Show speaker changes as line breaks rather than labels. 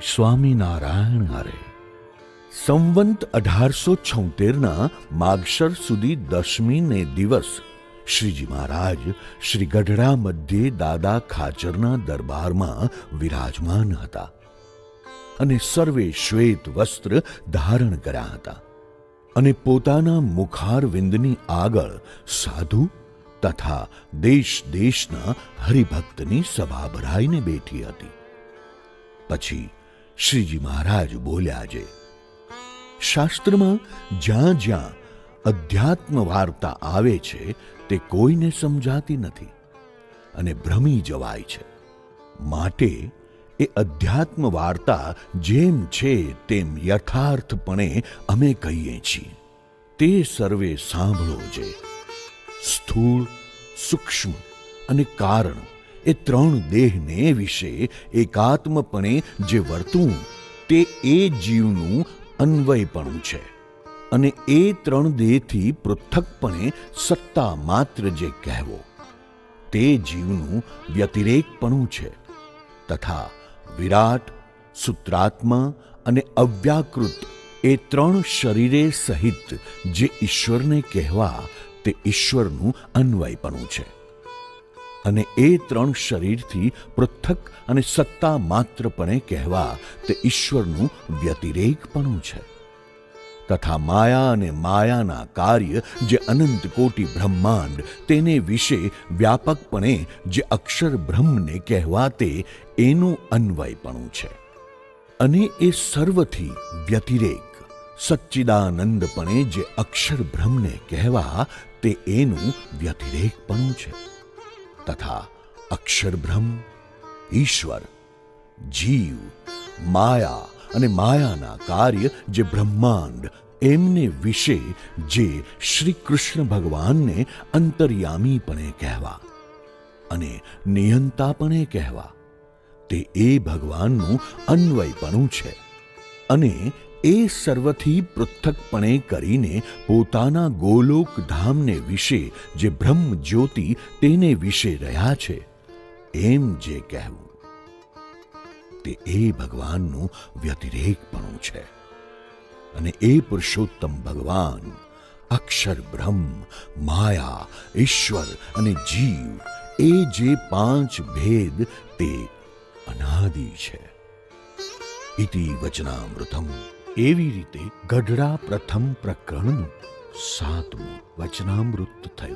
સ્વામિનારાયણ હરે. સંવંત અઢારસો છોતેરના માગશર સુધી દશમીને દિવસ શ્રીજી મહારાજ શ્રી ગઢડા મધ્યે દાદા ખાચરના દરબારમાં વિરાજમાન હતા અને સર્વે શ્વેત વસ્ત્ર ધારણ કર્યા હતા અને પોતાના મુખારવિંદની આગળ સાધુ તથા દેશ દેશના હરિભક્તની સભા ભરાઈને બેઠી હતી. પછી શ્રીજી મહારાજ બોલ્યા છે, શાસ્ત્રમાં જ્યાં જ્યાં અધ્યાત્મ વાર્તા આવે છે, તે કોઈને સમજાતી નથી અને ભ્રમી જવાય છે. માટે એ અધ્યાત્મ વાર્તા જેમ છે, તેમ યથાર્થપણે અમે કહીએ છીએ. તે સર્વે સાંભળો છે. સ્થૂળ, સૂક્ષ્મ અને કારણ એ ત્રણ દેહને વિશે એકાત્મપણે જે વર્તું તે એ જીવનું અન્વયપણું છે. અને એ ત્રણ દેહથી પૃથકપણે સત્તા માત્ર જે કહેવો, તે જીવનું વ્યતિરેકપણું છે. તથા વિરાટ, સૂત્રાત્મા અને અવ્યાકૃત એ ત્રણ શરીરે સહિત જે ઈશ્વરને કહેવા, તે ઈશ્વરનું અન્વયપણું છે. અને એ ત્રણ શરીરથી પૃથક અને સત્તા માત્રપણે કહેવા તે ઈશ્વરનું વ્યતિરેકપણું છે. તથા માયા અને માયાના કાર્ય જે અનંત કોટી બ્રહ્માંડ તેને વિશે વ્યાપકપણે જે અક્ષર બ્રહ્મને કહેવા તે એનું અન્વયપણું છે. અને એ સર્વથી વ્યતિરેક, સચ્ચિદાનંદપણે જે અક્ષર બ્રહ્મને કહેવા તે એનું વ્યતિરેકપણું છે. તથા અક્ષર બ્રહ્મ ઈશ્વર જીવ માયા અને માયાના કાર્ય જે બ્રહ્માંડ, એમને વિશે જે શ્રી કૃષ્ણ ભગવાનને અંતર્યામીપણે કહેવા અને નિયંતાપણે કહેવા, તે એ ભગવાનનું અન્વયપણું છે. અને એ સર્વથી પૃથકપણે કરીને પોતાના ગોલોક ધામને વિશે જે બ્રહ્મ જ્યોતિ તેને વિશે રહ્યા છે, એમ જે કહેવું. તે એ ભગવાનનું વ્યતિરેકપણું છે. અને એ પુરુષોત્તમ ભગવાન, અક્ષર બ્રહ્મ, માયા, ઈશ્વર અને જીવ, એ જે પાંચ ભેદ તે અનાદિ છે. ઇતિ વચનામૃતમ. એવી રીતે ગઢડા પ્રથમ પ્રકરણનું સાતમું વચનામૃત થયું.